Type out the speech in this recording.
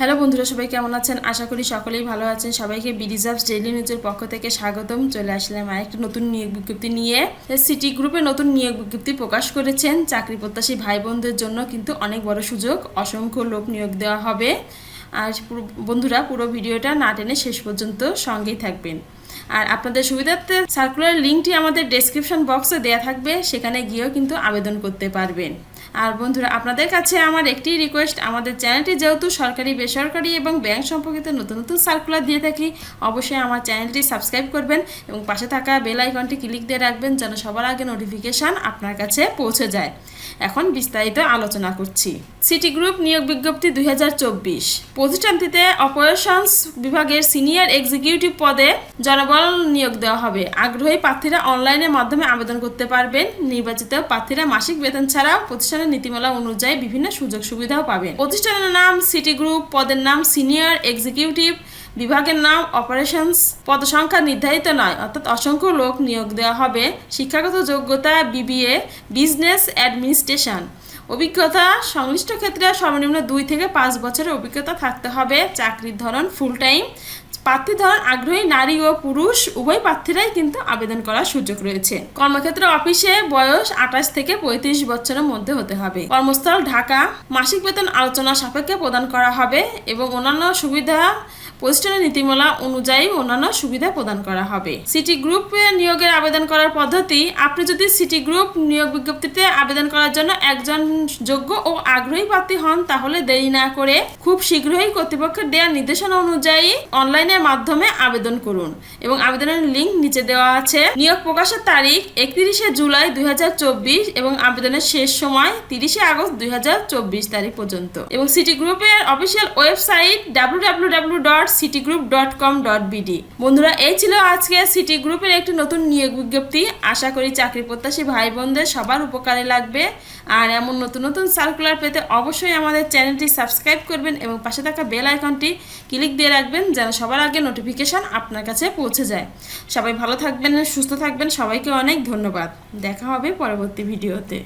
Hello বন্ধুরা, সবাই কেমন আছেন? আশা করি সকলেই ভালো আছেন। সবাইকে বিডিজাবস ডেইলি নিউজের পক্ষ থেকে স্বাগতম। চলে আসলাম আরেকটা নতুন নিয়োগ বিজ্ঞপ্তি নিয়ে। সিটি গ্রুপে নতুন নিয়োগ বিজ্ঞপ্তি প্রকাশ করেছেন। চাকরি প্রত্যাশী ভাই বোনদের জন্য কিন্তু অনেক বড় সুযোগ। অসংখ্য লোক নিয়োগ দেওয়া হবে। আর বন্ধুরা, পুরো ভিডিওটা না টেনে শেষ পর্যন্ত সঙ্গেই থাকবেন। আর আপনাদের সুবিধার্থে সার্কুলার লিঙ্কটি আমাদের ডেসক্রিপশন বক্সে দেওয়া থাকবে। সেখানে গিয়েও কিন্তু আবেদন করতে পারবেন। আর বন্ধুরা, আপনাদের কাছে আমার একটি রিকোয়েস্ট আমাদের চ্যানেলটি যেহেতু সরকারি, বেসরকারি এবং ব্যাংক সম্পর্কিত নতুন নতুন সার্কুলার দিয়ে থাকি, অবশ্যই আমার চ্যানেলটি সাবস্ক্রাইব করবেন এবং পাশে থাকা বেল আইকনটি ক্লিক দিয়ে রাখবেন যেন সবার আগে নোটিফিকেশান আপনার কাছে পৌঁছে যায়। এখন বিস্তারিত আলোচনা করছি। সিটি গ্রুপ নিয়োগ বিজ্ঞপ্তি দুই হাজার প্রতিষ্ঠানটিতে অপারেশনস বিভাগের সিনিয়র এক্সিকিউটিভ পদে জনবল নিয়োগ দেওয়া হবে। আগ্রহী প্রার্থীরা অনলাইনের মাধ্যমে আবেদন করতে পারবেন। নির্বাচিত প্রার্থীরা মাসিক বেতন ছাড়াও প্রতিষ্ঠানের নীতিমালা অনুযায়ী বিভিন্ন সুযোগ সুবিধাও পাবেন। প্রতিষ্ঠানের নাম, সিটি গ্রুপ, পদের নাম, সিনিয়র, এক্সিকিউটিভ বিভাগের নাম, অপারেশনস, পদসংখ্যা নির্ধারিত নয়, অর্থাৎ অসংখ্য লোক নিয়োগ দেওয়া হবে। শিক্ষাগত যোগ্যতা, বিবিএ, বিজনেস অ্যাডমিনিস্ট্রেশন। অভিজ্ঞতা, সংশ্লিষ্ট ক্ষেত্রে সর্বনিম্ন দুই থেকে পাঁচ বছরের অভিজ্ঞতা থাকতে হবে। চাকরির ধরন ফুল টাইম প্রার্থী ধরন আগ্রহী নারী ও পুরুষ, উভয় প্রার্থীরাই কিন্তু আবেদন করার সুযোগ রয়েছে। কর্মক্ষেত্র অফিসে বয়স আঠাশ থেকে পঁয়ত্রিশ বছরের মধ্যে হতে হবে। কর্মস্থল ঢাকা, মাসিক বেতন আলোচনা সাপেক্ষে প্রদান করা হবে এবং অন্যান্য সুবিধা প্রতিষ্ঠানের নীতিমালা অনুযায়ী অন্যান্য সুবিধা প্রদান করা হবে। সিটি গ্রুপ নিয়োগের আবেদন করার পদ্ধতি, আপনি যদি সিটি গ্রুপ নিয়োগ বিজ্ঞপ্তিতে আবেদন করার জন্য একজন যোগ্য ও আগ্রহী প্রার্থী হন, তাহলে দেরি না করে খুব শীঘ্রই কর্তৃপক্ষের দেওয়া নির্দেশনা অনুযায়ী অনলাইনের মাধ্যমে আবেদন করুন এবং আবেদনের লিঙ্ক নিচে দেওয়া আছে। নিয়োগ প্রকাশের তারিখ একত্রিশে জুলাই দুই হাজার চব্বিশ এবং আবেদনের শেষ সময় তিরিশে আগস্ট দুই তারিখ পর্যন্ত। এবং সিটি গ্রুপের অফিসিয়াল ওয়েবসাইট বিডি বন্ধুরা, এই ছিল আজকে সিটি গ্রুপের একটি নতুন নিয়োগ বিজ্ঞপ্তি। আশা করি চাকরি প্রত্যাশী ভাই বোনদের সবার উপকারে লাগবে। আর এমন নতুন নতুন সার্কুলার পেতে অবশ্যই আমাদের চ্যানেলটি সাবস্ক্রাইব করবেন এবং পাশে থাকা বেল আইকনটি ক্লিক দিয়ে রাখবেন যেন সবার আগে নোটিফিকেশান আপনার কাছে পৌঁছে যায়। সবাই ভালো থাকবেন, সুস্থ থাকবেন, সবাইকে অনেক ধন্যবাদ। দেখা হবে পরবর্তী ভিডিওতে।